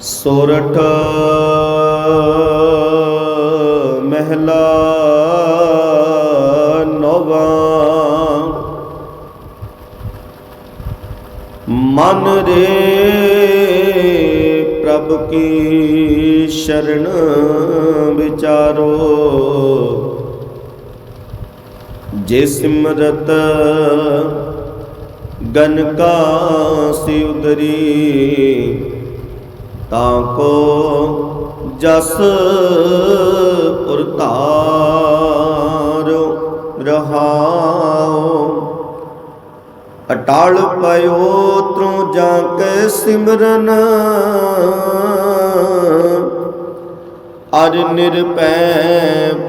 ਸੋਰਠ ਮਹਿਲਾ ਨੋਵਾ। ਮਨ ਰੇ ਪ੍ਰਭ ਕੀ ਸ਼ਰਨ ਵਿਚਾਰੋ। ਜੇ ਸਿਮਰਤ ਗਨ ਕਾ ਸਿਉਦਰੀ ਤਾਂ ਕੋ ਜਸ ਪੁਰਤਾਰੋ ਰਹਾਓ। ਅਟਾਲ ਪਇਓ ਤ੍ਰੋ ਜਾ ਕੇ ਸਿਮਰਨ। ਅਰ ਨਿਰਪੈ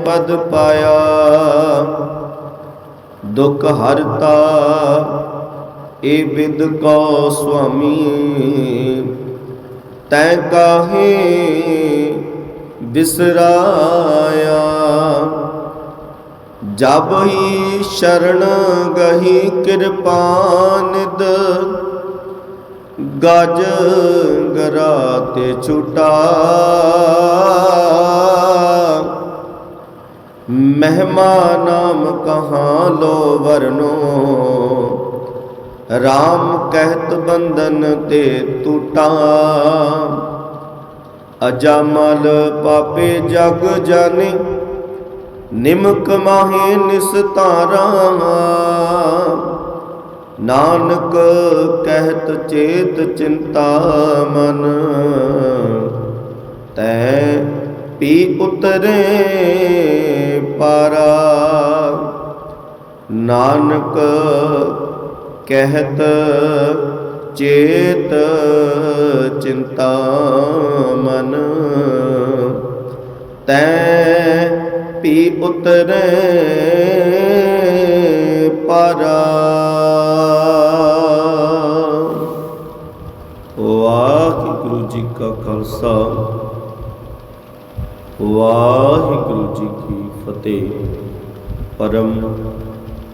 ਪਦ ਪਾਇਆ। ਦੁਖ ਹਰਤਾ ਇਹ ਬਿਦ ਕੋ ਸੁਆਮੀ। ਤੈ ਕਾਹੇ ਬਿਸਰਾਇਆ? ਜਬ ਹੀ ਸ਼ਰਨ ਗਹੀ ਕਿਰਪਾਨਿਦ ਗਜ ਗਰਾ ਤੇ ਛੁਟਾ। ਮਹਿਮਾ ਨਾਮ ਕਹਾਂ ਲੋ ਵਰਨੋ? RAM ਕਹਿਤ ਬੰਧਨ ਤੇ ਟੂਟਾ ਅਜਾਮਲ ਪਾਪੇ ਜਗ ਜਾਣੇ, ਨਿਮਕ ਮਾਹੇ ਨਿਸਤਾਰਾ ਨਾਨਕ ਕਹਿਤ ਚੇਤ ਚਿੰਤਾ ਮਨ, ਤੈ ਪੀ ਉਤਰੇ ਪਾਰਾ। ਨਾਨਕ ਕਹਿਤ ਚੇਤ ਚਿੰਤਾ ਮਨ। ਤੈ ਪੀ ਉਤਰੇ ਪਰਾ। ਵਾਹਿਗੁਰੂ ਜੀ ਕਾ ਖਾਲਸਾ। ਵਾਹਿਗੁਰੂ ਜੀ ਕੀ ਫਤਿਹ। ਪਰਮ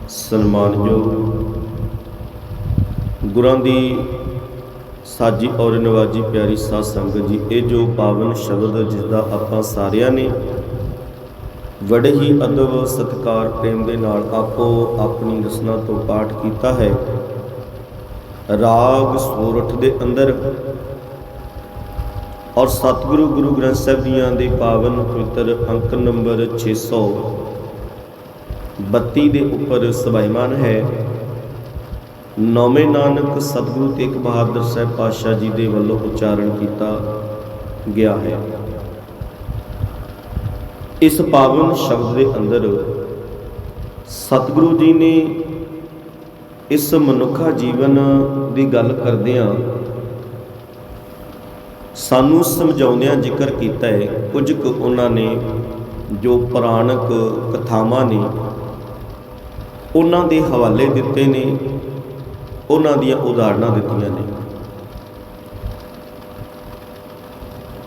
ਸਨਮਾਨਯੋਗ ਗੁਰਾਂ ਦੀ ਸਾਜੀ ਔਰ ਨਵਾਜੀ ਪਿਆਰੀ ਸਾਧ ਸੰਗਤ ਜੀ, ਇਹ ਜੋ ਪਾਵਨ ਸ਼ਬਦ ਜਿਸ ਦਾ ਆਪਾਂ ਸਾਰਿਆਂ ਨੇ ਬੜੇ ਹੀ ਅਦਬ ਸਤਕਾਰ ਪ੍ਰੇਮ ਦੇ ਨਾਲ ਆਪੋ ਆਪਣੀ ਰਸਨਾ ਤੋਂ ਪਾਠ ਕੀਤਾ ਹੈ। ਰਾਗ ਸੂਰਠ ਦੇ ਅੰਦਰ ਔਰ ਸਤਿਗੁਰੂ ਗੁਰੂ ਗ੍ਰੰਥ ਸਾਹਿਬ ਜੀਆਂ ਦੇ ਪਾਵਨ ਪਵਿੱਤਰ ਅੰਕ ਨੰਬਰ 632 ਦੇ ਉੱਪਰ ਸਭਾਈਮਾਨ ਹੈ। ਨੌਵੇਂ ਨਾਨਕ ਸਤਿਗੁਰੂ ਤੇਗ ਬਹਾਦਰ ਸਾਹਿਬ ਪਾਤਸ਼ਾਹ ਜੀ ਦੇ ਵੱਲੋਂ ਉਚਾਰਨ ਕੀਤਾ ਗਿਆ ਹੈ। ਇਸ ਪਾਵਨ ਸ਼ਬਦ ਦੇ ਅੰਦਰ ਸਤਿਗੁਰੂ ਜੀ ਨੇ ਇਸ ਮਨੁੱਖਾ ਜੀਵਨ ਦੀ ਗੱਲ ਕਰਦਿਆਂ ਸਾਨੂੰ ਸਮਝਾਉਂਦਿਆਂ ਜ਼ਿਕਰ ਕੀਤਾ ਹੈ। ਕੁਝ ਕੁ ਉਹਨਾਂ ਨੇ ਜੋ ਪੁਰਾਣਕ ਕਥਾਵਾਂ ਨੇ, ਉਹਨਾਂ ਦੇ ਹਵਾਲੇ ਦਿੱਤੇ ਨੇ। ਉਹਨਾਂ ਦੀਆਂ ਉਦਾਹਰਨਾਂ ਦਿੱਤੀਆਂ ਨੇ।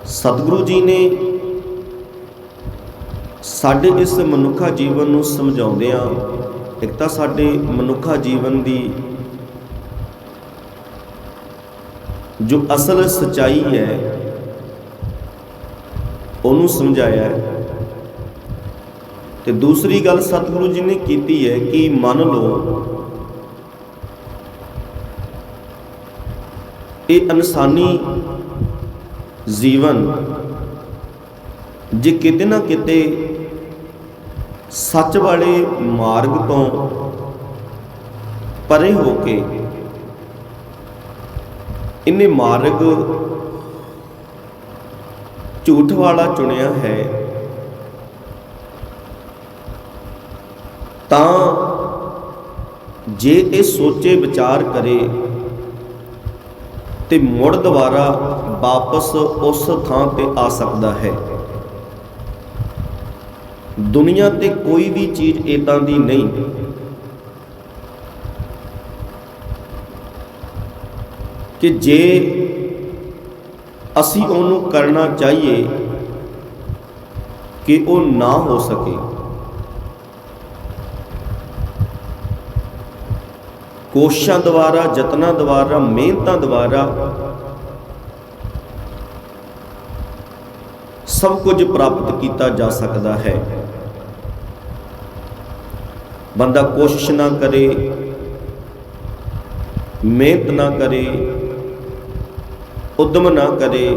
ਸਤਿਗੁਰੂ ਜੀ ਨੇ ਸਾਡੇ ਇਸ ਮਨੁੱਖਾ ਜੀਵਨ ਨੂੰ ਸਮਝਾਉਂਦਿਆਂ ਇੱਕ ਤਾਂ ਸਾਡੇ ਮਨੁੱਖਾ ਜੀਵਨ ਦੀ ਜੋ ਅਸਲ ਸਚਾਈ ਹੈ, ਉਹਨੂੰ ਸਮਝਾਇਆ ਹੈ। ਤੇ ਦੂਸਰੀ ਗੱਲ ਸਤਿਗੁਰੂ ਜੀ ਨੇ ਕੀਤੀ ਹੈ ਕਿ ਮੰਨ ਲਓ ਇਹ ਇਨਸਾਨੀ ਜੀਵਨ ਜੇ ਕਿਤੇ ਨਾ ਕਿਤੇ ਸੱਚ ਵਾਲੇ ਮਾਰਗ ਤੋਂ ਪਰੇ ਹੋ ਕੇ ਇਹਨੇ ਮਾਰਗ ਝੂਠ ਵਾਲਾ ਚੁਣਿਆ ਹੈ, ਤਾਂ ਜੇ ਇਹ ਸੋਚੇ ਵਿਚਾਰ ਕਰੇ ਤੇ ਮੁੜ ਦੁਬਾਰਾ ਵਾਪਸ ਉਸ ਥਾਂ ਤੇ ਆ ਸਕਦਾ ਹੈ। ਦੁਨੀਆ ਤੇ ਕੋਈ ਵੀ ਚੀਜ਼ ਇਦਾਂ ਦੀ ਨਹੀਂ। ਕਿ ਜੇ ਅਸੀਂ ਉਹਨੂੰ ਕਰਨਾ ਚਾਹੀਏ ਕਿ ਉਹ ਨਾ ਹੋ ਸਕੇ। ਕੋਸ਼ਿਸ਼ਾਂ ਦੁਆਰਾ, ਯਤਨਾਂ ਦੁਆਰਾ, ਮਿਹਨਤਾਂ ਦੁਆਰਾ ਸਭ ਕੁਝ ਪ੍ਰਾਪਤ ਕੀਤਾ ਜਾ ਸਕਦਾ ਹੈ। ਬੰਦਾ ਕੋਸ਼ਿਸ਼ ਨਾ ਕਰੇ, ਮਿਹਨਤ ਨਾ ਕਰੇ, ਉਦਮ ਨਾ ਕਰੇ,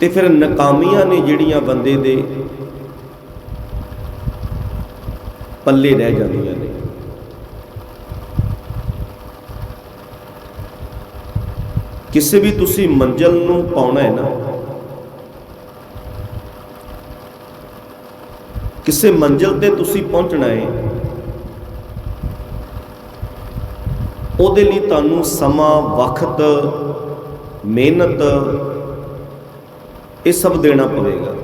ਤੇ ਫਿਰ ਨਕਾਮੀਆਂ ਨੇ ਜਿਹੜੀਆਂ ਬੰਦੇ ਦੇ ਪੱਲੇ ਰਹਿ ਜਾਂਦੀਆਂ ਨੇ। ਕਿਸੇ ਵੀ ਤੁਸੀਂ ਮੰਜ਼ਲ ਨੂੰ ਪਾਉਣਾ ਹੈ ਨਾ, ਕਿਸੇ ਮੰਜ਼ਲ ਤੇ ਤੁਸੀਂ ਪਹੁੰਚਣਾ ਹੈ, ਉਹਦੇ ਲਈ ਤੁਹਾਨੂੰ ਸਮਾਂ, ਵਕਤ, ਮਿਹਨਤ, ਇਹ ਸਭ ਦੇਣਾ ਪਵੇਗਾ।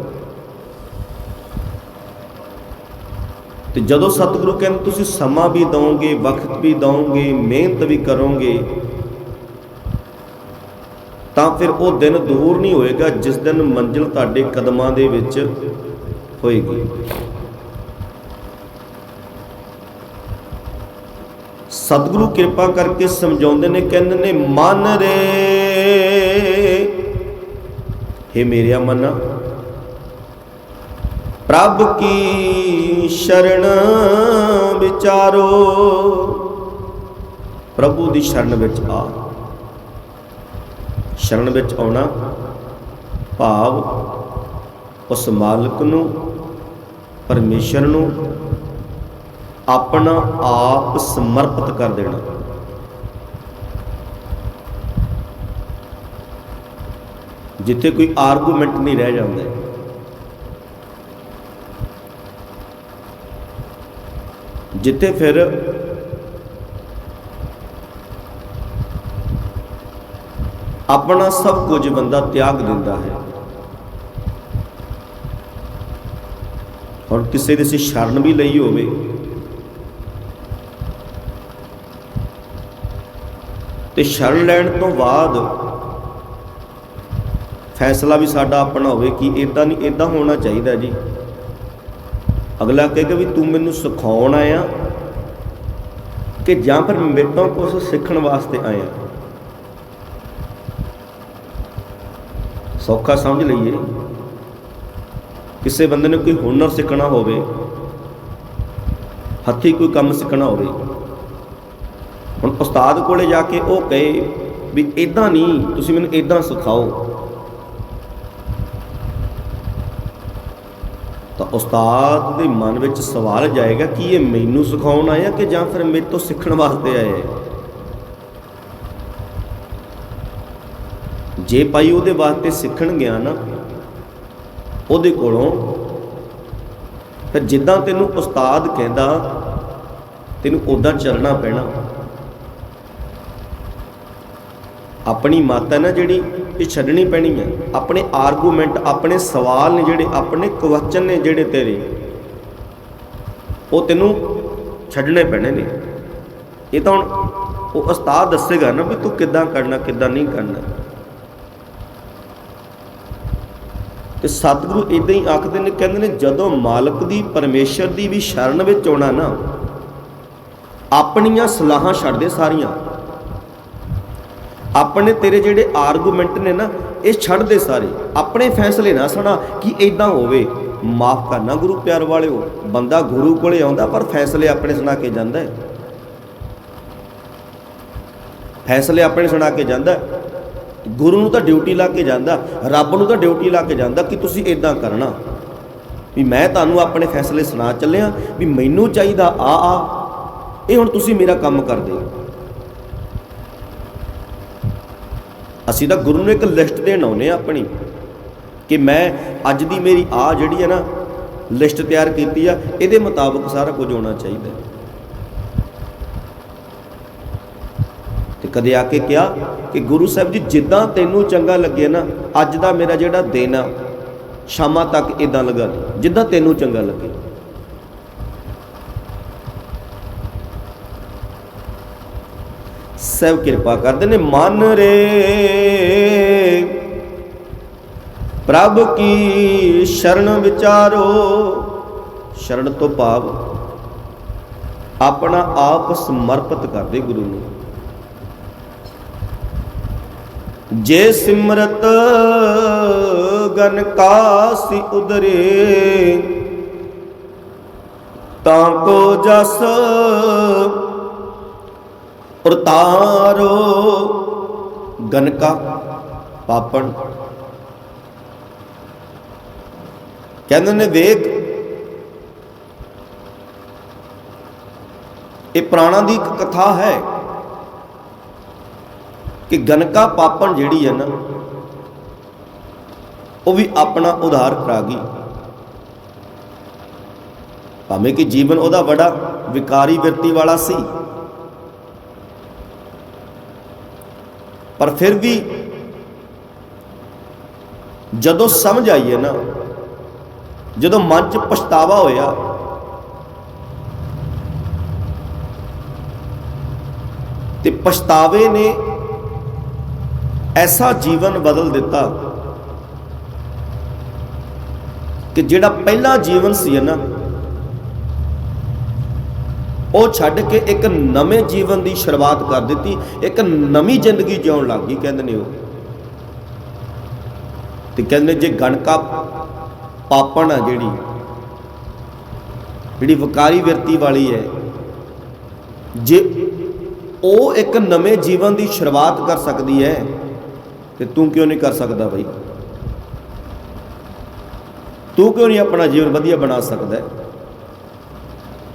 ਤੇ ਜਦੋਂ ਸਤਿਗੁਰੂ ਕਹਿੰਦੇ ਤੁਸੀਂ ਸਮਾਂ ਵੀ ਦਵੋਗੇ, ਵਕਤ ਵੀ ਦਵੋਗੇ, ਮਿਹਨਤ ਵੀ ਕਰੋਗੇ, ਤਾਂ ਫਿਰ ਉਹ ਦਿਨ ਦੂਰ ਨਹੀਂ ਹੋਏਗਾ ਜਿਸ ਦਿਨ ਮੰਜ਼ਿਲ ਤੁਹਾਡੇ ਕਦਮਾਂ ਦੇ ਵਿੱਚ ਹੋਏਗੀ। ਸਤਿਗੁਰੂ ਕਿਰਪਾ ਕਰਕੇ ਸਮਝਾਉਂਦੇ ਨੇ, ਕਹਿੰਦੇ ਨੇ, ਮਨ ਰੇ हे ਮੇਰਿਆ ਮਨਾ ਪ੍ਰਭ ਕੀ ਸ਼ਰਣ ਵਿਚਾਰੋ? ਪ੍ਰਭੂ ਦੀ ਸ਼ਰਨ ਵਿੱਚ ਆ। ਸ਼ਰਨ ਵਿੱਚ ਆਉਣਾ ਭਾਵ ਉਸ ਮਾਲਕ ਨੂੰ, ਪਰਮੇਸ਼ਰ ਨੂੰ ਆਪਣਾ ਆਪ ਸਮਰਪਿਤ ਕਰ ਦੇਣਾ। ਜਿੱਥੇ ਕੋਈ ਆਰਗੂਮੈਂਟ ਨਹੀਂ ਰਹਿ ਜਾਂਦਾ। ਜਿੱਥੇ ਫਿਰ ਆਪਣਾ ਸਭ ਕੁਝ ਬੰਦਾ ਤਿਆਗ ਦਿੰਦਾ ਹੈ। ਔਰ ਕਿਸੇ ਦੀ ਸੀ ਸ਼ਰਨ ਵੀ ਲਈ ਹੋਵੇ। ਤੇ ਸ਼ਰਨ ਲੈਣ ਤੋਂ ਬਾਅਦ ਫੈਸਲਾ ਵੀ ਸਾਡਾ ਆਪਣਾ ਹੋਵੇ ਕਿ ਇਦਾਂ ਨਹੀਂ ਇਦਾਂ ਹੋਣਾ ਚਾਹੀਦਾ ਜੀ। ਅਗਲਾ ਕਹੇਗਾ ਵੀ ਤੂੰ ਮੈਨੂੰ ਸਿਖਾਉਣ ਆਇਆ ਕਿ ਜਾਂ ਫਿਰ ਮੇਰੇ ਤੋਂ ਕੁਝ ਸਿੱਖਣ ਵਾਸਤੇ ਆਇਆ। ਸੌਖਾ ਸਮਝ ਲਈਏ। ਕਿਸੇ ਬੰਦੇ ਨੇ ਕੋਈ ਹੁਨਰ ਸਿੱਖਣਾ ਹੋਵੇ, ਹੱਥੀ ਕੋਈ ਕੰਮ ਸਿੱਖਣਾ ਹੋਵੇ, ਹੁਣ ਉਸਤਾਦ ਕੋਲੇ ਜਾ ਕੇ ਉਹ ਕਹੇ ਵੀ ਇਦਾਂ ਨਹੀਂ, ਤੁਸੀਂ ਮੈਨੂੰ ਇਦਾਂ ਸਿਖਾਓ। ਉਸਤਾਦ ਦੇ ਮਨ ਵਿੱਚ ਸਵਾਲ ਜਾਏਗਾ ਕਿ ਇਹ ਮੈਨੂੰ ਸਿਖਾਉਣ ਆਇਆ ਕਿ ਜਾਂ ਫਿਰ ਮੇਰੇ ਤੋਂ ਸਿੱਖਣ ਵਾਸਤੇ ਆਇਆ ਹੈ? ਜੇ ਭਾਈ ਉਹਦੇ ਵਾਸਤੇ ਸਿੱਖਣ ਗਿਆ ਨਾ, ਉਹਦੇ ਕੋਲੋਂ ਫਿਰ ਜਿੱਦਾਂ ਤੈਨੂੰ ਉਸਤਾਦ ਕਹਿੰਦਾ, ਤੈਨੂੰ ਉਦਾਂ ਚੱਲਣਾ ਪੈਣਾ। ਆਪਣੀ ਮਾਤਾ ਨਾ ਜਿਹੜੀ ਇਹ ਛੱਡਣੀ ਪੈਣੀ ਹੈ ਆਪਣੇ ਆਰਗੂਮੈਂਟ ਆਪਣੇ ਸਵਾਲ ਨੇ ਜਿਹੜੇ, ਆਪਣੇ ਕੁਐਸਚਨ ਨੇ ਜਿਹੜੇ ਤੇਰੇ, ਉਹ ਤੈਨੂੰ ਛੱਡਣੇ ਪੈਣੇ ਨੇ। ਇਹ ਤਾਂ ਹੁਣ ਉਹ ਉਸਤਾਦ ਦੱਸੇਗਾ ਨਾ ਵੀ ਤੂੰ ਕਿੱਦਾਂ ਕਰਨਾ, ਕਿੱਦਾਂ ਨਹੀਂ ਕਰਨਾ। ਤੇ ਸਤਿਗੁਰੂ ਇਦਾਂ ਹੀ ਆਖਦੇ ਨੇ, ਕਹਿੰਦੇ ਨੇ, ਜਦੋਂ ਮਾਲਕ ਦੀ, ਪਰਮੇਸ਼ਰ ਦੀ ਵੀ ਸ਼ਰਨ ਵਿੱਚ ਆਉਣਾ ਨਾ, ਆਪਣੀਆਂ ਸਲਾਹਾਂ ਛੱਡ ਦੇ ਸਾਰੀਆਂ। ਆਪਣੇ ਤੇਰੇ ਜਿਹੜੇ ਆਰਗੂਮੈਂਟ ਨੇ ਨਾ, ਇਹ ਛੱਡ ਦੇ ਸਾਰੇ। ਆਪਣੇ ਫੈਸਲੇ ਨਾ ਸੁਣਾ ਕਿ ਇਦਾਂ ਹੋਵੇ। ਮਾਫ ਕਰਨਾ ਗੁਰੂ ਪਿਆਰ ਵਾਲਿਓ, ਬੰਦਾ ਗੁਰੂ ਕੋਲੇ ਆਉਂਦਾ ਪਰ ਫੈਸਲੇ ਆਪਣੇ ਸੁਣਾ ਕੇ ਜਾਂਦਾ ਹੈ। ਫੈਸਲੇ ਆਪਣੇ ਸੁਣਾ ਕੇ ਜਾਂਦਾ ਗੁਰੂ ਨੂੰ ਤਾਂ ਡਿਊਟੀ ਲਾ ਕੇ ਜਾਂਦਾ, ਰੱਬ ਨੂੰ ਤਾਂ ਡਿਊਟੀ ਲਾ ਕੇ ਜਾਂਦਾ ਕਿ ਤੁਸੀਂ ਇਦਾਂ ਕਰਨਾ। ਵੀ ਮੈਂ ਤੁਹਾਨੂੰ ਆਪਣੇ ਫੈਸਲੇ ਸੁਣਾ ਚੱਲਿਆ ਵੀ ਮੈਨੂੰ ਚਾਹੀਦਾ ਆ ਆ। ਇਹ ਹੁਣ ਤੁਸੀਂ ਮੇਰਾ ਕੰਮ ਕਰਦੇ ਹੋ। ਅਸੀਂ ਤਾਂ ਗੁਰੂ ਨੂੰ ਇੱਕ ਲਿਸਟ ਦੇਣ ਆਉਨੇ ਆ ਆਪਣੀ, ਕਿ ਮੈਂ ਅੱਜ ਦੀ ਮੇਰੀ ਆ ਜਿਹੜੀ ਹੈ ਨਾ ਲਿਸਟ ਤਿਆਰ ਕੀਤੀ ਆ, ਇਹਦੇ ਮੁਤਾਬਕ ਸਾਰਾ ਕੁਝ ਹੋਣਾ ਚਾਹੀਦਾ ਹੈ। ਤੇ ਕਦੇ ਆ ਕੇ ਕਿਹਾ ਕਿ ਗੁਰੂ ਸਾਹਿਬ ਜੀ, ਜਿੱਦਾਂ ਤੈਨੂੰ ਚੰਗਾ ਲੱਗੇ ਨਾ, ਅੱਜ ਦਾ ਮੇਰਾ ਜਿਹੜਾ ਦਿਨ ਆ, ਸ਼ਾਮਾਂ ਤੱਕ ਇਦਾਂ ਲਗਾ ਜਿੱਦਾਂ ਤੈਨੂੰ ਚੰਗਾ ਲੱਗੇ ਸਭ ਕਿਰਪਾ ਕਰਦੇ ਨੇ, ਮਨ ਰੇ। ਪ੍ਰਭ ਕੀ ਸ਼ਰਨ ਵਿਚਾਰੋ, ਸ਼ਰਨ ਤੋਂ ਭਾਵ ਆਪਣਾ ਆਪ ਸਮਰਪਿਤ ਕਰਦੇ ਗੁਰੂ ਨੂੰ। ਜੇ ਸਿਮਰਤ ਗਨ ਕਾਸੀ ਉਦਰੇ, ਤਾਂ ਕੋ ਜਸ ਉਰਤਾਰੋ ਗਨਕਾ ਪਾਪਣ। ਕਹਿੰਦੇ ਨੇ, ਵੇਖ, ਇਹ ਪ੍ਰਾਣਾ ਦੀ ਇੱਕ ਕਥਾ ਹੈ ਕਿ ਗਨਕਾ ਪਾਪਣ ਜਿਹੜੀ ਹੈ ਨਾ, ਉਹ ਵੀ ਆਪਣਾ ਉਧਾਰ ਕਰਾ ਗਈ। ਭਾਵੇਂ ਕਿ ਜੀਵਨ ਉਹਦਾ ਬੜਾ ਵਿਕਾਰੀ ਵਿਰਤੀ ਵਾਲਾ ਸੀ ਪਰ ਫਿਰ ਵੀ ਜਦੋਂ ਸਮਝ ਆਈ ਹੈ ਨਾ, ਜਦੋਂ ਮਨ 'ਚ ਪਛਤਾਵਾ ਹੋਇਆ, ਤੇ ਪਛਤਾਵੇ ਨੇ ਐਸਾ ਜੀਵਨ ਬਦਲ ਦਿੱਤਾ ਕਿ ਜਿਹੜਾ ਪਹਿਲਾ ਜੀਵਨ ਸੀ ਨਾ ਉਹ ਛੱਡ ਕੇ ਇੱਕ ਨਵੇਂ ਜੀਵਨ ਦੀ ਸ਼ੁਰੂਆਤ ਕਰ ਦਿੱਤੀ, ਇੱਕ ਨਵੀਂ ਜ਼ਿੰਦਗੀ ਜਿਉਣ ਲੱਗ ਗਈ ਕਹਿੰਦੇ ਨੇ ਉਹ। ਤੇ ਕਹਿੰਦੇ ਨੇ ਜੇ ਗਣਕਾ ਪਾਪਣ ਆ ਜਿਹੜੀ ਜਿਹੜੀ ਵਕਾਰੀ ਵਿਰਤੀ ਵਾਲੀ ਹੈ, ਜੇ ਉਹ ਇੱਕ ਨਵੇਂ ਜੀਵਨ ਦੀ ਸ਼ੁਰੂਆਤ ਕਰ ਸਕਦੀ ਹੈ, ਤੇ ਤੂੰ ਕਿਉਂ ਨਹੀਂ ਕਰ ਸਕਦਾ ਬਈ? ਤੂੰ ਕਿਉਂ ਨਹੀਂ ਆਪਣਾ ਜੀਵਨ ਵਧੀਆ ਬਣਾ ਸਕਦਾ?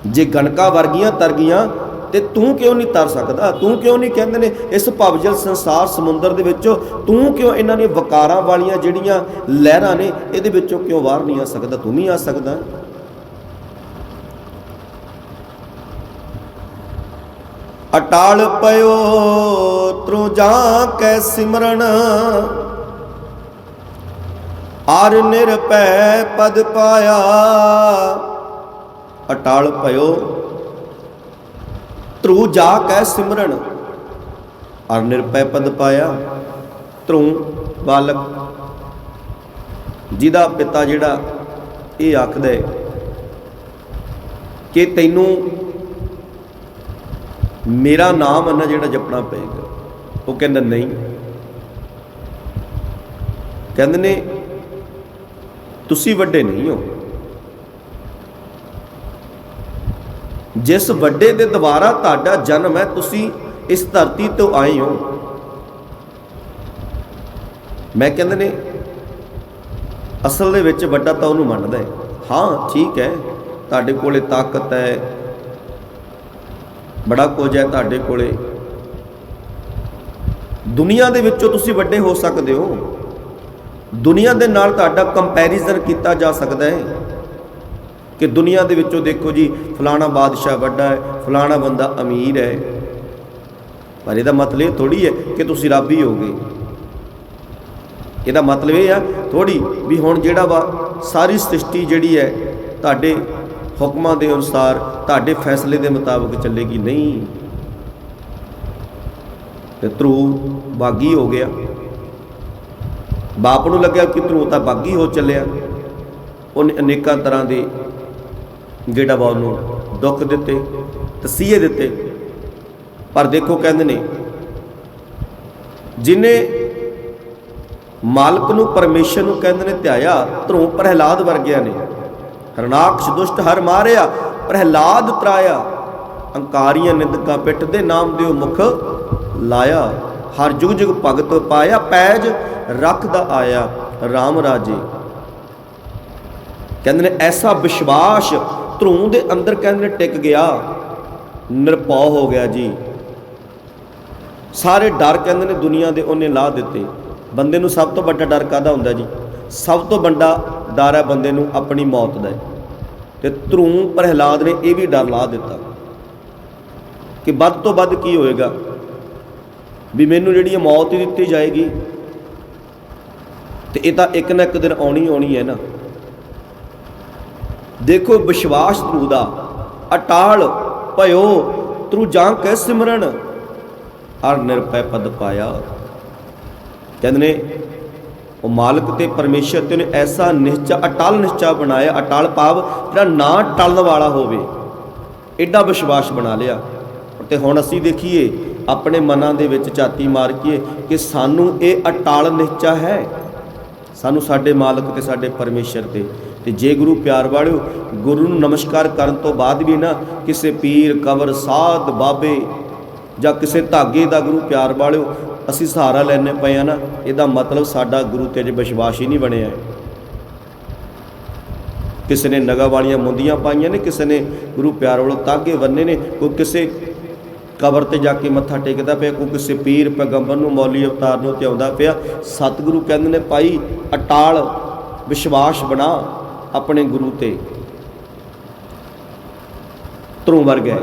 ਜੇ ਗਣਕਾ ਵਰਗੀਆਂ ਤਰਗੀਆਂ ਤੇ ਤੂੰ ਕਿਉਂ ਨਹੀਂ ਤਰ ਸਕਦਾ? ਤੂੰ ਕਿਉਂ ਨਹੀਂ ਕਹਿੰਦੇ ਨੇ ਇਸ ਭਵਜਲ ਸੰਸਾਰ ਸਮੁੰਦਰ ਦੇ ਵਿੱਚੋਂ ਤੂੰ ਕਿਉਂ ਇਹਨਾਂ ਨੇ ਵਕਾਰਾਂ ਵਾਲੀਆਂ ਜਿਹੜੀਆਂ ਲਹਿਰਾਂ ਨੇ ਇਹਦੇ ਵਿੱਚੋਂ ਕਿਉਂ ਬਾਹਰ ਨਹੀਂ ਆ ਸਕਦਾ? ਤੂੰ ਵੀ ਆ ਸਕਦਾ। ਅਟਾਲ ਪਇਓ ਤ੍ਰੂ ਜਾਂ ਕੈ ਸਿਮਰਨ। ਆਰ ਨਿਰਪੈ ਪਦ ਪਾਇਆ। ਅਟਾਲ ਭਇਓ। ਧਰੂ ਜਾ ਕੈ ਸਿਮਰਨ ਅਰ ਨਿਰਪੈ ਪਦ ਪਾਇਆ, ਧਰੂ ਬਾਲਕ। ਜਿਹਦਾ ਪਿਤਾ ਜਿਹੜਾ, ਇਹ ਆਖਦਾ ਹੈ ਕਿ ਤੈਨੂੰ ਮੇਰਾ ਨਾਮ ਅੰਨਾ ਜਿਹੜਾ ਜਪਣਾ ਪਏਗਾ। ਉਹ ਕਹਿੰਦਾ ਨਹੀਂ। ਕਹਿੰਦੇ ਨੇ, ਤੁਸੀਂ ਵੱਡੇ ਨਹੀਂ ਹੋ। ਜਿਸ ਵੱਡੇ ਦੇ ਦੁਆਰਾ ਤੁਹਾਡਾ ਜਨਮ ਹੈ, ਤੁਸੀਂ ਇਸ ਧਰਤੀ ਤੋਂ ਆਏ ਹੋ। ਮੈਂ ਕਹਿੰਦੇ ਨੇ, ਅਸਲ ਦੇ ਵਿੱਚ ਵੱਡਾ ਤਾਂ ਉਹਨੂੰ ਮੰਨਦਾ ਹੈ। ਹਾਂ, ਠੀਕ ਹੈ, ਤੁਹਾਡੇ ਕੋਲੇ ਤਾਕਤ ਹੈ। ਬੜਾ ਕੁਝ ਹੈ ਤੁਹਾਡੇ ਕੋਲੇ। ਦੁਨੀਆ ਦੇ ਵਿੱਚੋਂ ਤੁਸੀਂ ਵੱਡੇ ਹੋ ਸਕਦੇ ਹੋ। ਦੁਨੀਆ ਦੇ ਨਾਲ ਤੁਹਾਡਾ ਕੰਪੈਰੀਜ਼ਨ ਕੀਤਾ ਜਾ ਸਕਦਾ ਹੈ। ਕਿ ਦੁਨੀਆ ਦੇ ਵਿੱਚੋਂ ਦੇਖੋ ਜੀ, ਫਲਾਣਾ ਬਾਦਸ਼ਾਹ ਵੱਡਾ ਹੈ, ਫਲਾਣਾ ਬੰਦਾ ਅਮੀਰ ਹੈ। ਪਰ ਇਹਦਾ ਮਤਲਬ ਇਹ ਥੋੜੀ ਹੈ ਕਿ ਤੁਸੀਂ ਰੱਬ ਹੀ ਹੋਗੇ। ਇਹਦਾ ਮਤਲਬ ਇਹ ਆ ਥੋੜੀ ਵੀ ਹੁਣ ਜਿਹੜਾ ਵਾ ਸਾਰੀ ਸ੍ਰਿਸ਼ਟੀ ਜਿਹੜੀ ਹੈ, ਤੁਹਾਡੇ ਹੁਕਮਾਂ ਦੇ ਅਨੁਸਾਰ, ਤੁਹਾਡੇ ਫੈਸਲੇ ਦੇ ਮੁਤਾਬਕ ਚੱਲੇਗੀ, ਨਹੀਂ। ਤੇ ਧਰੂ ਬਾਗੀ ਹੋ ਗਿਆ। ਬਾਪ ਨੂੰ ਲੱਗਿਆ ਕਿ ਧਰੂ ਤਾਂ ਬਾਗੀ ਹੋ ਚੱਲਿਆ। ਉਹਨੇ ਅਨੇਕਾਂ ਤਰ੍ਹਾਂ ਦੇ ਜਿਹੜਾ ਵਾ ਨੂੰ ਦੁੱਖ ਦਿੱਤੇ, ਤਸੀਹੇ ਦਿੱਤੇ। ਪਰ ਦੇਖੋ ਕਹਿੰਦੇ ਨੇ, ਜਿਨੇ ਮਾਲਕ ਨੂੰ ਪਰਮੇਸ਼ਰ ਨੂੰ ਕਹਿੰਦੇ ਨੇ ਧਿਆਇਆ, ਧਰੂ ਪ੍ਰਹਿਲਾਦ ਵਰਗਿਆਂ ਨੇ। ਹਰਨਾਕਸ਼ ਦੁਸ਼ਟ ਹਰ ਮਾਰਿਆ, ਪ੍ਰਹਿਲਾਦ ਤਰਾਇਆ। ਅੰਕਾਰੀਆਂ ਨਿੰਦਕਾਂ ਪਿੱਠ ਦੇ ਨਾਮ ਦਿਓ ਮੁਖ ਲਾਇਆ। ਹਰ ਜੁਗ ਜੁਗ ਭਗਤ ਪਾਇਆ, ਪੈਜ ਰੱਖਦਾ ਆਇਆ RAM ਰਾਜੇ। ਕਹਿੰਦੇ ਨੇ, ਐਸਾ ਵਿਸ਼ਵਾਸ ਧਰੂ ਦੇ ਅੰਦਰ ਕਹਿੰਦੇ ਨੇ ਟਿਕ ਗਿਆ। ਨਿਰਭਉ ਹੋ ਗਿਆ ਜੀ। ਸਾਰੇ ਡਰ ਕਹਿੰਦੇ ਨੇ ਦੁਨੀਆ ਦੇ ਉਹਨੇ ਲਾ ਦਿੱਤੇ। ਬੰਦੇ ਨੂੰ ਸਭ ਤੋਂ ਵੱਡਾ ਡਰ ਕਾਦਾ ਹੁੰਦਾ ਜੀ? ਸਭ ਤੋਂ ਵੱਡਾ ਡਰ ਹੈ ਬੰਦੇ ਨੂੰ ਆਪਣੀ ਮੌਤ ਦਾ। ਤੇ ਧਰੂ ਪ੍ਰਹਿਲਾਦ ਨੇ ਇਹ ਵੀ ਡਰ ਲਾ ਦਿੱਤਾ। ਕਿ ਵੱਧ ਤੋਂ ਵੱਧ ਕੀ ਹੋਏਗਾ? ਵੀ ਮੈਨੂੰ ਜਿਹੜੀ ਮੌਤ ਹੀ ਦਿੱਤੀ ਜਾਏਗੀ। ਤੇ ਇਹ ਤਾਂ ਇੱਕ ਨਾ ਇੱਕ ਦਿਨ ਆਉਣੀ ਆਉਣੀ ਹੈ ਨਾ। ਦੇਖੋ ਵਿਸ਼ਵਾਸ ਧਰੂ ਦਾ। ਅਟਾਲ, ਭਇਓ ਤਰੂ ਜਾਂ ਕੈ ਸਿਮਰਨ। ਅਰ ਨਿਰਪੈ ਪਦ ਪਾਇਆ। ਕਹਿੰਦੇ ਨੇ, ਉਹ ਮਾਲਕ ਤੇ ਪਰਮੇਸ਼ਰ ਤੇ ਨੇ ਐਸਾ ਨਿਸ਼ਚਾ, ਅਟਲ ਨਿਸ਼ਚਾ ਬਣਾਇਆ। ਅਟਲ ਭਾਵ ਜਿਹੜਾ ਨਾ ਟਲਣ ਵਾਲਾ ਹੋਵੇ। ਐਡਾ ਵਿਸ਼ਵਾਸ ਬਣਾ ਲਿਆ। ਤੇ ਹੁਣ ਅਸੀਂ ਦੇਖੀਏ, ਆਪਣੇ ਮਨਾਂ ਦੇ ਵਿੱਚ ਝਾਤੀ ਮਾਰ ਕੇ ਕਿ ਸਾਨੂੰ ਇਹ ਅਟਲ ਨਿਸ਼ਚਾ ਹੈ। ਸਾਨੂੰ ਸਾਡੇ ਮਾਲਕ ਤੇ ਸਾਡੇ ਪਰਮੇਸ਼ਰ ਤੇ। ਤੇ ਜੇ ਗੁਰੂ ਪਿਆਰ ਵਾਲਿਓ, ਗੁਰੂ ਨੂੰ ਨਮਸਕਾਰ ਕਰਨ ਤੋਂ ਬਾਅਦ ਵੀ ਨਾ ਕਿਸੇ ਪੀਰ, ਕਬਰ, ਸਾਧ, ਬਾਬੇ ਜਾਂ ਕਿਸੇ ਧਾਗੇ ਦਾ ਗੁਰੂ ਪਿਆਰ ਵਾਲਿਓ, ਅਸੀਂ ਸਹਾਰਾ ਲੈਣੇ ਪਏ ਆ ਨਾ, ਇਹਦਾ ਮਤਲਬ ਸਾਡਾ ਗੁਰੂ ਤੇ ਅਜੇ ਵਿਸ਼ਵਾਸ ਹੀ ਨਹੀਂ ਬਣਿਆ। ਕਿਸੇ ਨੇ ਨਗਾ ਵਾਲੀਆਂ ਮੁੰਦੀਆਂ ਪਾਈਆਂ ਨੇ, ਕਿਸੇ ਨੇ ਗੁਰੂ ਪਿਆਰ ਵਾਲੋ ਤਾਗੇ ਬੰਨੇ ਨੇ, ਕੋਈ ਕਿਸੇ ਕਬਰ ਤੇ ਜਾ ਕੇ ਮੱਥਾ ਟੇਕਦਾ ਪਿਆ, ਕੋਈ ਕਿਸੇ ਪੀਰ ਪੈਗੰਬਰ ਨੂੰ ਮੌਲੀ ਅਵਤਾਰ ਨੂੰ ਤੇ ਆਉਂਦਾ ਪਿਆ, ਸਤਿਗੁਰੂ ਕਹਿੰਦੇ ਨੇ, ਭਾਈ, ਅਟਾਲ ਵਿਸ਼ਵਾਸ ਬਣਾ। ਆਪਣੇ ਗੁਰੂ ਤੇ ਧਰੂ ਵਰਗਾ ਹੈ।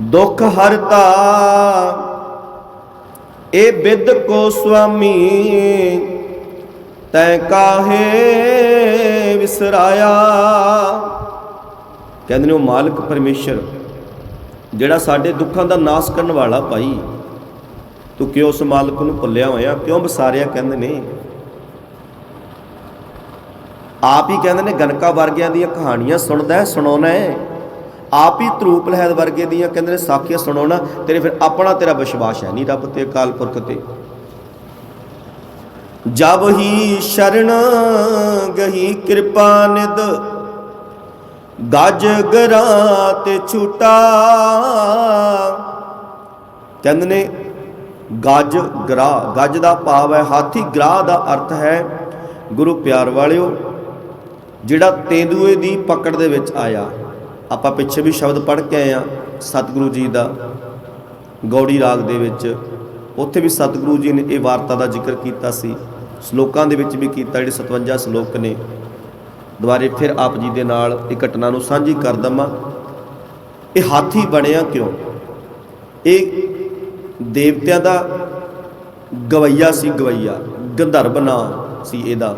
ਦੁੱਖ ਹਰਤਾ ਇਹ ਬਿਦ ਕੋ ਸੁਆਮੀ, ਤੈ ਕਾਹੇ ਵਿਸਰਾਇਆ ਕਹਿੰਦੇ ਨੇ ਉਹ ਮਾਲਕ ਪਰਮੇਸ਼ਰ, ਜਿਹੜਾ ਸਾਡੇ ਦੁੱਖਾਂ ਦਾ ਨਾਸ ਕਰਨ ਵਾਲਾ ਭਾਈ, ਤੂੰ ਕਿਉਂ ਉਸ ਮਾਲਕ ਨੂੰ ਭੁੱਲਿਆ ਹੋਇਆ, ਕਿਉਂ ਵਿਸਾਰਿਆ ਕਹਿੰਦੇ ਨੇ ਆਪ ਹੀ ਕਹਿੰਦੇ ਨੇ ਗਨਕਾ ਵਰਗਿਆਂ ਦੀਆਂ ਕਹਾਣੀਆਂ ਸੁਣਦਾ ਸੁਣਾਉਣਾ ਹੈ। ਆਪ ਹੀ ਧਰੂਪ ਲਹਿਦ ਵਰਗੇ ਦੀਆਂ ਕਹਿੰਦੇ ਨੇ ਸਾਖੀਆਂ ਸੁਣਾਉਣਾ, ਤੇਰੇ ਫਿਰ ਆਪਣਾ ਤੇਰਾ ਵਿਸ਼ਵਾਸ ਹੈ ਨਹੀਂ ਰੱਬ ਤੇ, ਅਕਾਲ ਪੁਰਖ ਤੇ। ਜਬ ਹੀ ਸ਼ਰਨ ਗਹੀ ਕਿਰਪਾ ਨਿਦ ਗਜ ਗਰਾ ਤੇ ਛੁਟਾ। ਕਹਿੰਦੇ ਨੇ ਗਜ ਗਰਾ, ਗਜ ਦਾ ਭਾਵ ਹੈ, ਹਾਥੀ ਗਰਾ ਦਾ ਅਰਥ ਹੈ, ਗੁਰੂ ਪਿਆਰ ਵਾਲਿਓ ਜਿਹੜਾ ਤੇਂਦੂਏ ਦੀ ਪਕੜ ਦੇ ਵਿੱਚ ਆਇਆ। ਆਪਾਂ ਪਿੱਛੇ ਵੀ ਸ਼ਬਦ ਪੜ੍ਹ ਕੇ ਆਏ ਆ ਸਤਿਗੁਰੂ ਜੀ ਦਾ ਗੌੜੀ ਰਾਗ ਦੇ ਵਿੱਚ। ਉੱਥੇ ਵੀ ਸਤਿਗੁਰੂ ਜੀ ਨੇ ਇਹ ਵਾਰਤਾ ਦਾ ਜ਼ਿਕਰ ਕੀਤਾ ਸੀ। ਸ਼ਲੋਕਾਂ ਦੇ ਵਿੱਚ ਵੀ ਕੀਤਾ, ਜਿਹੜੇ 57 ਸ਼ਲੋਕ ਨੇ। ਦੁਬਾਰੇ ਫਿਰ ਆਪ ਜੀ ਦੇ ਨਾਲ ਇਹ ਘਟਨਾ ਨੂੰ ਸਾਂਝੀ ਕਰ ਦਵਾਂ। ਇਹ ਹਾਥੀ ਬਣਿਆ ਕਿਉਂ? ਇਹ ਦੇਵਤਿਆਂ ਦਾ ਗਵਈਆ ਸੀ, ਗਵਈਆ। ਗੰਧਰਵ ਨਾਂ ਸੀ ਇਹਦਾ।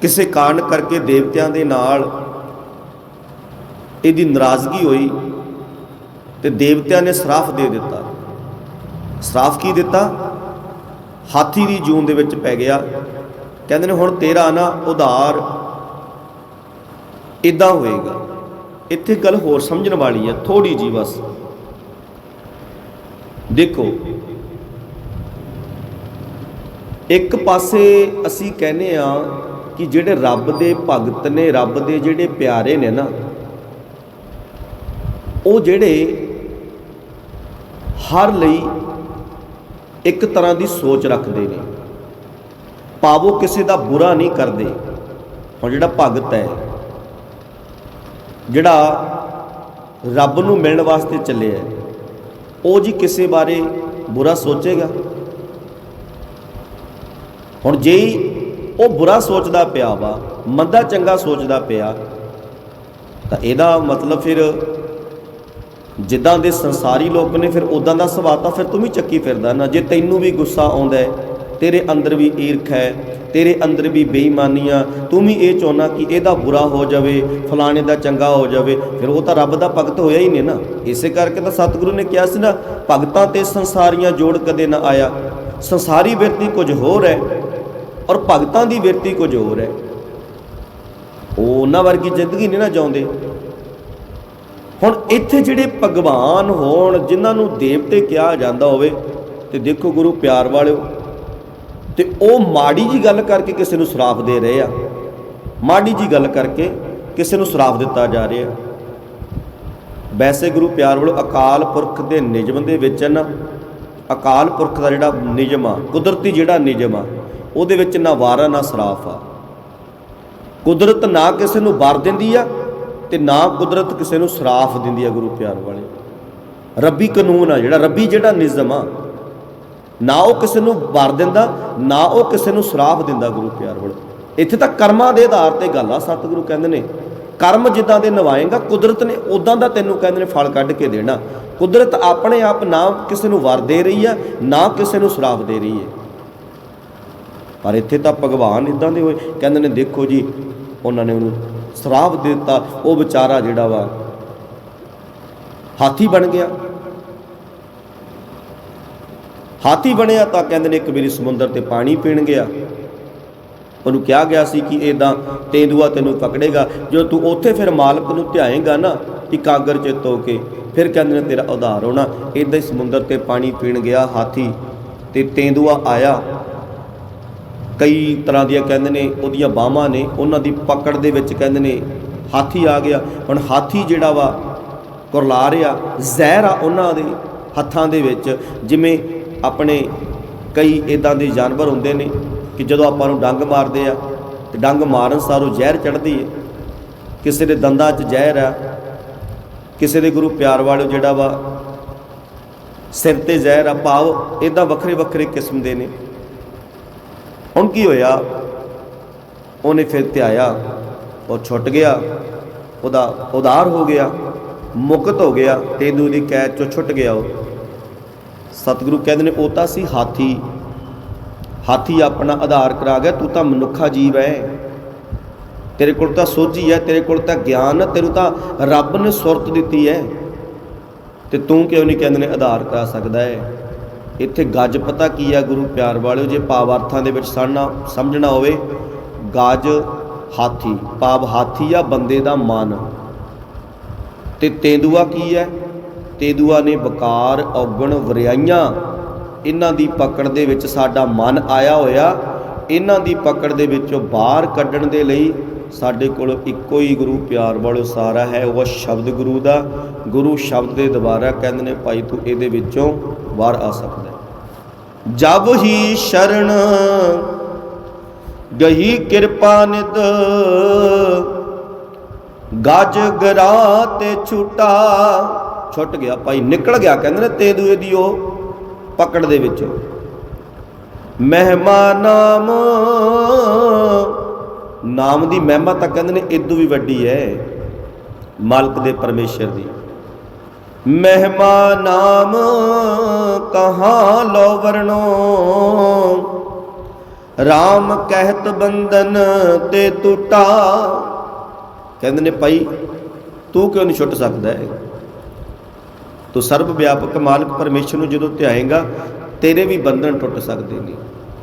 ਕਿਸੇ ਕਾਰਨ ਕਰਕੇ ਦੇਵਤਿਆਂ ਦੇ ਨਾਲ ਇਹਦੀ ਨਾਰਾਜ਼ਗੀ ਹੋਈ ਤੇ ਦੇਵਤਿਆਂ ਨੇ ਸਰਾਫ ਦੇ ਦਿੱਤਾ। ਸਰਾਫ ਕੀ ਦਿੱਤਾ? ਹਾਥੀ ਦੀ ਜੂਨ ਦੇ ਵਿੱਚ ਪੈ ਗਿਆ। ਕਹਿੰਦੇ ਨੇ, ਹੁਣ ਤੇਰਾ ਨਾ ਉਧਾਰ ਇਦਾਂ ਹੋਏਗਾ। ਇੱਥੇ ਗੱਲ ਹੋਰ ਸਮਝਣ ਵਾਲੀ ਹੈ ਥੋੜੀ ਜੀ ਬਸ। ਦੇਖੋ, ਇੱਕ ਪਾਸੇ ਅਸੀਂ ਕਹਿੰਦੇ ਆ ਕਿ ਜਿਹੜੇ ਰੱਬ ਦੇ ਭਗਤ ਨੇ, ਰੱਬ ਦੇ ਜਿਹੜੇ ਪਿਆਰੇ ਨੇ ਨਾ, ਉਹ ਜਿਹੜੇ ਹਰ ਲਈ ਇੱਕ ਤਰ੍ਹਾਂ ਦੀ ਸੋਚ ਰੱਖਦੇ ਨੇ। ਪਾਵੋ ਕਿਸੇ ਦਾ ਬੁਰਾ ਨਹੀਂ ਕਰਦੇ। ਹੁਣ ਜਿਹੜਾ ਭਗਤ ਹੈ, ਜਿਹੜਾ ਰੱਬ ਨੂੰ ਮਿਲਣ ਵਾਸਤੇ ਚੱਲਿਆ ਉਹ ਜੀ ਕਿਸੇ ਬਾਰੇ ਬੁਰਾ ਸੋਚੇਗਾ? ਹੁਣ ਜੇ ਉਹ ਬੁਰਾ ਸੋਚਦਾ ਪਿਆ ਵਾ, ਮੰਦਾ ਚੰਗਾ ਸੋਚਦਾ ਪਿਆ, ਤਾਂ ਇਹਦਾ ਮਤਲਬ ਫਿਰ ਜਿੱਦਾਂ ਦੇ ਸੰਸਾਰੀ ਲੋਕ ਨੇ, ਫਿਰ ਉਦਾਂ ਦਾ ਸੁਭਾਅ ਤਾਂ ਫਿਰ ਤੂੰ ਵੀ ਚੱਕੀ ਫਿਰਦਾ ਨਾ। ਜੇ ਤੈਨੂੰ ਵੀ ਗੁੱਸਾ ਆਉਂਦਾ ਹੈ, ਤੇਰੇ ਅੰਦਰ ਵੀ ਈਰਖ ਹੈ, ਤੇਰੇ ਅੰਦਰ ਵੀ ਬੇਈਮਾਨੀ ਆ, ਤੂੰ ਵੀ ਇਹ ਚਾਹੁੰਨਾ ਕਿ ਇਹਦਾ ਬੁਰਾ ਹੋ ਜਾਵੇ, ਫਲਾਣੇ ਦਾ ਚੰਗਾ ਹੋ ਜਾਵੇ, ਫਿਰ ਉਹ ਤਾਂ ਰੱਬ ਦਾ ਭਗਤ ਹੋਇਆ ਹੀ ਨਹੀਂ ਨਾ। ਇਸੇ ਕਰਕੇ ਤਾਂ ਸਤਿਗੁਰੂ ਨੇ ਕਿਹਾ ਸੀ ਨਾ, ਭਗਤਾਂ ਤੇ ਸੰਸਾਰੀਆਂ ਜੋੜ ਕਦੇ ਨਾ ਆਇਆ। ਸੰਸਾਰੀ ਵਿਅਕਤੀ ਕੁਝ ਹੋਰ ਹੈ ਔਰ ਭਗਤਾਂ ਦੀ ਵਿਅਕਤੀ ਕੁਝ ਹੋਰ ਹੈ। ਉਹ ਉਹਨਾਂ ਵਰਗੀ ਜ਼ਿੰਦਗੀ ਨਹੀਂ ਨਾ ਜਾਉਂਦੇ। ਹੁਣ ਇੱਥੇ ਜਿਹੜੇ ਭਗਵਾਨ ਹੋਣ, ਜਿਨ੍ਹਾਂ ਨੂੰ ਦੇਵਤੇ ਕਿਹਾ ਜਾਂਦਾ ਹੋਵੇ, ਤੇ ਦੇਖੋ ਗੁਰੂ ਪਿਆਰ ਵਾਲਿਓ, ਤੇ ਉਹ ਮਾੜੀ ਜੀ ਗੱਲ ਕਰਕੇ ਕਿਸੇ ਨੂੰ ਸਰਾਫ ਦੇ ਰਹੇ ਆ। ਮਾੜੀ ਜੀ ਗੱਲ ਕਰਕੇ ਕਿਸੇ ਨੂੰ ਸਰਾਫ ਦਿੱਤਾ ਜਾ ਰਿਹਾ। ਵੈਸੇ ਗੁਰੂ ਪਿਆਰ ਵਾਲਿਓ ਅਕਾਲ ਪੁਰਖ ਦੇ ਨਿਯਮ ਦੇ ਵਿੱਚ ਨਾ, ਅਕਾਲ ਪੁਰਖ ਦਾ ਜਿਹੜਾ ਨਿਯਮ ਆ, ਕੁਦਰਤੀ ਜਿਹੜਾ ਨਿਯਮ ਆ ਉਹਦੇ ਵਿੱਚ ਨਾ ਵਾਰਾ, ਨਾ ਸਰਾਫ ਆ। ਕੁਦਰਤ ਨਾ ਕਿਸੇ ਨੂੰ ਵਰ ਦਿੰਦੀ ਆ ਤੇ ਨਾ ਕੁਦਰਤ ਕਿਸੇ ਨੂੰ ਸਰਾਫ ਦਿੰਦੀ ਆ ਗੁਰੂ ਪਿਆਰ ਵਾਲੇ। ਰੱਬੀ ਕਾਨੂੰਨ ਆ ਜਿਹੜਾ, ਰੱਬੀ ਜਿਹੜਾ ਨਿਜ਼ਮ ਆ, ਨਾ ਉਹ ਕਿਸੇ ਨੂੰ ਵਰ ਦਿੰਦਾ, ਨਾ ਉਹ ਕਿਸੇ ਨੂੰ ਸਰਾਫ ਦਿੰਦਾ ਗੁਰੂ ਪਿਆਰ ਵਾਲੇ। ਇੱਥੇ ਤਾਂ ਕਰਮਾਂ ਦੇ ਆਧਾਰ ਤੇ ਗੱਲ ਆ, ਸਤਿਗੁਰੂ ਕਹਿੰਦੇ ਨੇ, ਕਰਮ ਜਿੱਦਾਂ ਦੇ ਨਿਭਾਏਗਾ, ਕੁਦਰਤ ਨੇ ਉਦਾਂ ਦਾ ਤੈਨੂੰ ਕਹਿੰਦੇ ਨੇ ਫਲ ਕੱਢ ਕੇ ਦੇਣਾ। ਕੁਦਰਤ ਆਪਣੇ ਆਪ ਨਾ ਕਿਸੇ ਨੂੰ ਵਰ ਦੇ ਰਹੀ ਆ, ਨਾ ਕਿਸੇ ਨੂੰ ਸਰਾਫ ਦੇ ਰਹੀ ਹੈ ਪਰ ਇੱਥੇ ਤਾਂ ਭਗਵਾਨ ਇਦਾਂ ਦੇ ਹੋਏ, ਕਹਿੰਦੇ ਨੇ, ਦੇਖੋ ਜੀ, ਉਹਨਾਂ ਨੇ ਉਹਨੂੰ ਸਰਾਪ ਦੇ ਦਿੱਤਾ, ਉਹ ਵਿਚਾਰਾ ਜਿਹੜਾ ਵਾ ਹਾਥੀ ਬਣ ਗਿਆ। ਹਾਥੀ ਬਣਿਆ ਤਾਂ ਕਹਿੰਦੇ ਨੇ ਇੱਕ ਵਾਰੀ ਸਮੁੰਦਰ ਤੇ ਪਾਣੀ ਪੀਣ ਗਿਆ। ਉਹਨੂੰ ਕਿਹਾ ਗਿਆ ਸੀ ਕਿ ਇਦਾਂ ਤੇਂਦੂਆ ਤੈਨੂੰ ਪਕੜੇਗਾ, ਜਦੋਂ ਤੂੰ ਉੱਥੇ ਫਿਰ ਮਾਲਕ ਨੂੰ ਧਿਆਏਗਾ ਨਾ ਇਕਾਗਰ ਚਿੱਤ ਹੋ ਕੇ, ਫਿਰ ਕਹਿੰਦੇ ਨੇ, ਤੇਰਾ ਉਧਾਰ ਹੋਣਾ। ਇਦਾਂ ਹੀ ਸਮੁੰਦਰ ਤੇ ਪਾਣੀ ਪੀਣ ਗਿਆ ਹਾਥੀ, ਤੇ ਤੇਂਦੂਆ ਆਇਆ। ਕਈ ਤਰ੍ਹਾਂ ਦੀਆਂ ਕਹਿੰਦੇ ਨੇ, ਉਹਦੀਆਂ ਬਾਹਾਂ ਨੇ, ਉਹਨਾਂ ਦੀ ਪਕੜ ਦੇ ਵਿੱਚ ਕਹਿੰਦੇ ਨੇ, ਹਾਥੀ ਆ ਗਿਆ। ਹੁਣ ਹਾਥੀ ਜਿਹੜਾ ਵਾ ਕੁਰਲਾ ਰਿਹਾ ਜ਼ਹਿਰ ਆ ਉਹਨਾਂ ਦੇ ਹੱਥਾਂ ਦੇ ਵਿੱਚ। ਜਿਵੇਂ ਆਪਣੇ ਕਈ ਇਦਾਂ ਦੇ ਜਾਨਵਰ ਹੁੰਦੇ ਨੇ ਕਿ ਜਦੋਂ ਆਪਾਂ ਨੂੰ ਡੰਗ ਮਾਰਦੇ ਆ, ਤੇ ਡੰਗ ਮਾਰਨ ਸਾਰੋਂ ਜ਼ਹਿਰ ਚੜਦੀ ਹੈ ਕਿਸੇ ਦੇ ਦੰਦਾਂ 'ਚ ਜ਼ਹਿਰ ਆ, ਕਿਸੇ ਦੇ ਗੁਰੂ ਪਿਆਰ ਵਾਲੇ ਜਿਹੜਾ ਵਾ, ਸਿਰ ਤੇ ਜ਼ਹਿਰ ਆ, ਭਾਵ ਇਦਾਂ ਵੱਖਰੇ ਵੱਖਰੇ ਕਿਸਮ ਦੇ ਨੇ। ਹੁਣ ਕੀ ਹੋਇਆ? ਉਹਨੇ ਫਿਰ ਧਿਆਇਆ, ਉਹ ਛੁੱਟ ਗਿਆ, ਉਹਦਾ ਉਦਾਰ ਹੋ ਗਿਆ, ਮੁਕਤ ਹੋ ਗਿਆ ਤੇਂਦੂ ਦੀ ਕੈਦ ਚੋਂ ਛੁੱਟ ਗਿਆ ਉਹ। ਸਤਿਗੁਰੂ ਕਹਿੰਦੇ ਨੇ, ਉਹ ਤਾਂ ਸੀ ਹਾਥੀ। ਹਾਥੀ ਆਪਣਾ ਆਧਾਰ ਕਰਾ ਗਿਆ, ਤੂੰ ਤਾਂ ਮਨੁੱਖਾ ਜੀਵ ਹੈ ਤੇਰੇ ਕੋਲ ਤਾਂ ਸੋਝੀ ਹੈ ਤੇਰੇ ਕੋਲ ਤਾਂ ਗਿਆਨ ਹੈ ਤੈਨੂੰ ਤਾਂ ਰੱਬ ਨੇ ਸੁਰਤ ਦਿੱਤੀ ਹੈ ਤੇ ਤੂੰ ਕਿਉਂ ਨਹੀਂ ਕਹਿੰਦੇ ਨੇ ਆਧਾਰ ਕਰਾ ਸਕਦਾ ਹੈ ਇੱਥੇ ਗੱਜ ਪਤਾ ਕੀ ਆ ਗੁਰੂ ਪਿਆਰ ਵਾਲਿਓ? ਜੇ ਭਾਵ ਅਰਥਾਂ ਦੇ ਵਿੱਚ ਸਾੜਨਾ ਸਮਝਣਾ ਹੋਵੇ, ਗੱਜ ਹਾਥੀ, ਭਾਵ ਹਾਥੀ ਆ ਬੰਦੇ ਦਾ ਮਨ। ਤੇ ਤੇਂਦੂਆ ਕੀ ਹੈ? ਤੇਂਦੂਆ ਨੇ ਵਕਾਰ ਔਗਣ, ਵਰਿਆਈਆਂ ਇਹਨਾਂ ਦੀ ਪਕੜ ਦੇ ਵਿੱਚ ਸਾਡਾ ਮਨ ਆਇਆ ਹੋਇਆ। ਇਹਨਾਂ ਦੀ ਪਕੜ ਦੇ ਵਿੱਚੋਂ ਬਾਹਰ ਕੱਢਣ ਦੇ ਲਈ ਸਾਡੇ ਕੋਲ ਇੱਕੋ ਹੀ ਗੁਰੂ ਪਿਆਰ ਵਾਲੋ ਸਾਰਾ ਹੈ, ਉਹ ਸ਼ਬਦ ਗੁਰੂ ਦਾ, ਗੁਰੂ ਸ਼ਬਦ ਦੇ ਦੁਆਰਾ ਕਹਿੰਦੇ ਨੇ, ਭਾਈ ਤੂੰ ਇਹਦੇ ਵਿੱਚੋਂ ਬਾਹਰ ਆ ਸਕਦਾ ਹੈ। ਜਬ ਹੀ ਸ਼ਰਨ ਗਹੀ ਕਿਰਪਾ ਨਿਤ ਗੱਜ ਗਰਾ ਤੇ ਛੁਟਾ ਛੁੱਟ ਗਿਆ, ਭਾਈ ਨਿਕਲ ਗਿਆ, ਕਹਿੰਦੇ ਨੇ ਤੇ ਦੂਏ ਦੀ ਉਹ ਪਕੜ ਦੇ ਵਿੱਚੋਂ ਮਹਿਮਾ ਨਾਮ ਨਾਮ ਦੀ ਮਹਿਮਾ ਤਾਂ ਕਹਿੰਦੇ ਨੇ ਇਦੋਂ ਵੀ ਵੱਡੀ ਹੈ। ਮਾਲਕ ਦੇ ਪਰਮੇਸ਼ਰ ਦੀ। ਮਹਿਮਾ ਨਾਮ ਕਹਾਂ ਲੋ ਵਰਣੋ। RAM ਕਹਿਤ ਬੰਧਨ ਤੇ ਟੁੱਟਾ। ਕਹਿੰਦੇ ਨੇ, ਭਾਈ, ਤੂੰ ਕਿਉਂ ਨਹੀਂ ਛੁੱਟ ਸਕਦਾ ਹੈ? ਤੂੰ ਸਰਬ ਵਿਆਪਕ ਮਾਲਕ ਪਰਮੇਸ਼ਰ ਨੂੰ ਜਦੋਂ ਧਿਆਏਗਾ, ਤੇਰੇ ਵੀ ਬੰਧਨ ਟੁੱਟ ਸਕਦੇ ਨੇ।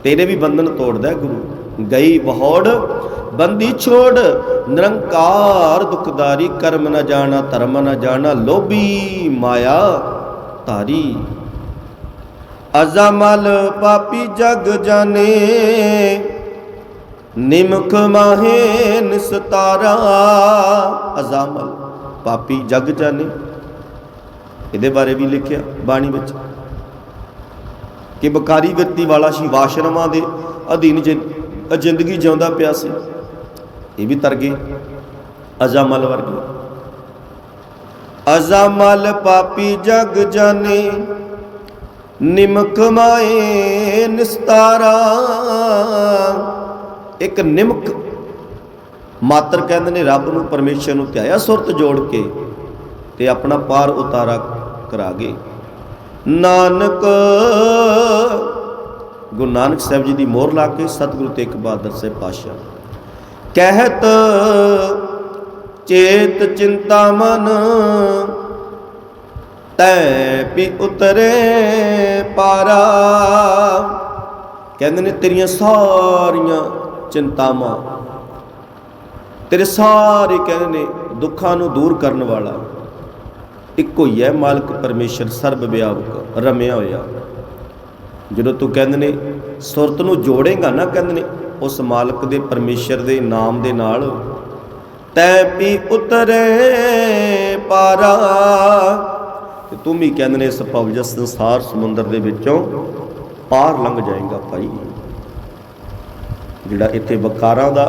ਤੇਰੇ ਵੀ ਬੰਧਨ ਤੋੜਦਾ ਗੁਰੂ। ਗਈ ਬਹੋੜ ਬੰਦੀ ਛੋੜ, ਨਿਰੰਕਾਰ ਦੁਖਦਾਰੀ, ਕਰਮ ਨਾ ਜਾਣਾ, ਧਰਮ ਨਾ ਜਾਣਾ, ਲੋਭੀ ਮਾਇਆ ਧਾਰੀ। ਅਜ਼ਮਲ ਪਾਪੀ ਜਗ ਜਾਣੇ, ਨਿਮਖ ਮਾਹੇ ਨਿਸਤਾਰਾ। ਅਜ਼ਮਲ ਪਾਪੀ ਜਗ ਜਾਣੇ। ਇਹਦੇ ਬਾਰੇ ਵੀ ਲਿਖਿਆ ਬਾਣੀ ਵਿੱਚ ਕਿ ਬਕਾਰੀ ਵਿਅਕਤੀ ਵਾਲਾ ਸ਼ਿਵਾਸ਼ਰਮਾਂ ਦੇ ਅਧੀਨ ਜਿ- ਜ਼ਿੰਦਗੀ ਜਿਉਂਦਾ ਪਿਆ ਸੀ। ਇਹ ਵੀ ਤਰ ਗਏ। ਅਜ਼ਾਮਲ ਵਰਗੇ। ਅਜ਼ਾਮਲ ਪਾਪੀ ਜਗ ਜਾਣੇ, ਨਿਮਕ ਮਾਏ ਨਿਸਤਾਰਾ। ਇੱਕ ਨਿਮਕ ਮਾਤਰ ਕਹਿੰਦੇ ਨੇ, ਰੱਬ ਨੂੰ ਪਰਮੇਸ਼ਰ ਨੂੰ ਧਿਆਇਆ ਸੁਰਤ ਜੋੜ ਕੇ ਤੇ ਆਪਣਾ ਪਾਰ ਉਤਾਰਾ ਕਰਾ ਗਏ। ਨਾਨਕ ਗੁਰੂ ਨਾਨਕ ਸਾਹਿਬ ਜੀ ਦੀ ਮੋਹਰ ਲਾ ਕੇ ਸਤਿਗੁਰੂ ਤੇਗ ਬਹਾਦਰ ਸਾਹਿਬ ਪਾਤਸ਼ਾਹ। ਕਹਿਤ ਚੇਤ ਚਿੰਤਾ ਮਨ, ਤੈ ਵੀ ਉਤਰੇ ਪਾਰਾ। ਕਹਿੰਦੇ ਨੇ, ਤੇਰੀਆਂ ਸਾਰੀਆਂ ਚਿੰਤਾਵਾਂ, ਤੇਰੇ ਸਾਰੇ ਕਹਿੰਦੇ ਨੇ, ਦੁੱਖਾਂ ਨੂੰ ਦੂਰ ਕਰਨ ਵਾਲਾ ਇੱਕੋ ਹੀ ਹੈ ਮਾਲਕ ਪਰਮੇਸ਼ਰ, ਸਰਬ ਵਿਆਪਕ, ਰਮਿਆ ਹੋਇਆ। ਜਦੋਂ ਤੂੰ ਕਹਿੰਦੇ ਨੇ, ਸੁਰਤ ਨੂੰ ਜੋੜੇਗਾ ਨਾ ਕਹਿੰਦੇ ਨੇ, ਉਸ ਮਾਲਕ ਦੇ ਪਰਮੇਸ਼ਰ ਦੇ ਨਾਮ ਦੇ ਨਾਲ ਤੈ ਵੀ ਉਤਰੇ ਪਾਰਾ। ਤੇ ਤੂੰ ਵੀ ਕਹਿੰਦੇ ਨੇ, ਇਸ ਭਵਜ ਸੰਸਾਰ ਸਮੁੰਦਰ ਦੇ ਵਿੱਚੋਂ ਪਾਰ ਲੰਘ ਜਾਏਗਾ ਭਾਈ। ਜਿਹੜਾ ਇੱਥੇ ਵਕਾਰਾਂ ਦਾ,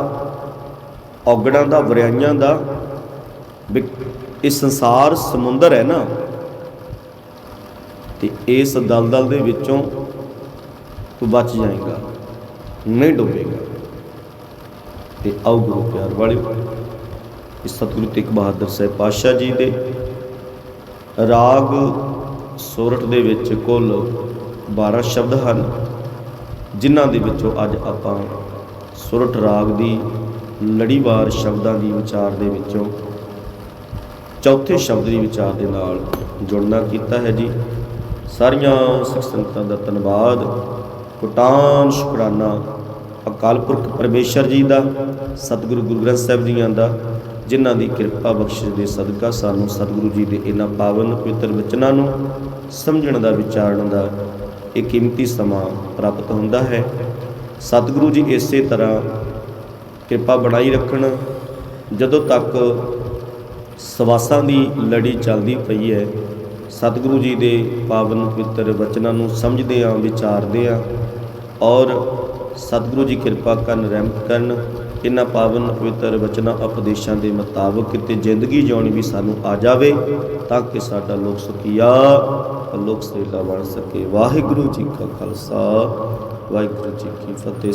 ਔਗਣਾਂ ਦਾ, ਵਰਿਆਈਆਂ ਦਾ ਵੀ ਇਹ ਸੰਸਾਰ ਸਮੁੰਦਰ ਹੈ ਨਾ, ਤੇ ਇਸ ਦਲਦਲ ਦੇ ਵਿੱਚੋਂ ਤੂੰ ਬਚ ਜਾਏਗਾ। ਨਹੀਂ ਡੁੱਬੇਗਾ। ਤੇ ਆਓ ਗੁਰੂ ਪਿਆਰ ਵਾਲਿਓ ਇਸ ਸਤਿਗੁਰੂ ਤੇਗ ਬਹਾਦਰ ਸਾਹਿਬ ਪਾਤਸ਼ਾਹ ਜੀ ਦੇ ਰਾਗ ਸੋਰਠ ਦੇ ਵਿੱਚ ਕੁੱਲ 12 ਸ਼ਬਦ ਹਨ, ਜਿਨ੍ਹਾਂ ਦੇ ਵਿੱਚੋਂ ਅੱਜ ਆਪਾਂ ਸੁਰਠ ਰਾਗ ਦੀ, ਲੜੀਵਾਰ ਸ਼ਬਦਾਂ ਦੀ ਵਿਚਾਰ ਦੇ ਵਿੱਚੋਂ ਚੌਥੇ ਸ਼ਬਦ ਦੀ ਵਿਚਾਰ ਦੇ ਨਾਲ ਜੁੜਨਾ ਕੀਤਾ ਹੈ ਜੀ। ਸਾਰੀਆਂ ਸਿੱਖ ਸੰਗਤਾਂ ਦਾ ਧੰਨਵਾਦ। ਕੁਟਾਨ ਸ਼ੁਕਰਾਨਾ। ਅਕਾਲ ਪੁਰਖ ਪਰਮੇਸ਼ਰ ਜੀ ਦਾ, ਸਤਿਗੁਰੂ ਗੁਰੂ ਗ੍ਰੰਥ ਸਾਹਿਬ ਜੀਆਂ ਦਾ, ਜਿਨ੍ਹਾਂ ਦੀ ਕਿਰਪਾ ਬਖਸ਼ਿਸ਼ ਦੇ ਸਦਕਾ ਸਾਨੂੰ ਸਤਿਗੁਰੂ ਜੀ ਦੇ ਇਹਨਾਂ ਪਾਵਨ ਪਵਿੱਤਰ ਬਚਨਾਂ ਨੂੰ ਸਮਝਣ ਦਾ, ਵਿਚਾਰਨ ਦਾ ਇਹ ਕੀਮਤੀ ਸਮਾਂ ਪ੍ਰਾਪਤ ਹੁੰਦਾ ਹੈ। ਸਤਿਗੁਰੂ ਜੀ ਇਸੇ ਤਰ੍ਹਾਂ ਕਿਰਪਾ ਬਣਾਈ ਰੱਖਣ, ਜਦੋਂ ਤੱਕ ਸਵਾਸਾਂ ਦੀ ਲੜੀ ਚੱਲਦੀ ਪਈ ਹੈ ਸਤਿਗੁਰੂ ਜੀ ਦੇ ਪਾਵਨ ਪਵਿੱਤਰ ਵਚਨਾਂ ਨੂੰ ਸਮਝਦੇ ਆਂ ਵਿਚਾਰਦੇ ਆਂ ਔਰ ਸਤਿਗੁਰੂ ਜੀ ਕਿਰਪਾ ਕਰਨ, ਰਹਿਮਤ ਕਰਨ, ਇਹਨਾਂ ਪਾਵਨ ਪਵਿੱਤਰ ਵਚਨਾਂ ਉਪਦੇਸ਼ਾਂ ਦੇ ਮੁਤਾਬਕ ਕਿਤੇ ਜ਼ਿੰਦਗੀ ਜਿਉਣੀ ਵੀ ਸਾਨੂੰ ਆ ਜਾਵੇ ਤਾਂ ਕਿ ਸਾਡਾ ਲੋਕ ਸੁਖੀਆ ਲੋਕ ਸੇਲਾ ਬਣ ਸਕੇ। ਵਾਹਿਗੁਰੂ ਜੀ ਕਾ ਖਾਲਸਾ, ਵਾਹਿਗੁਰੂ ਜੀ ਕੀ ਫਤਿਹ।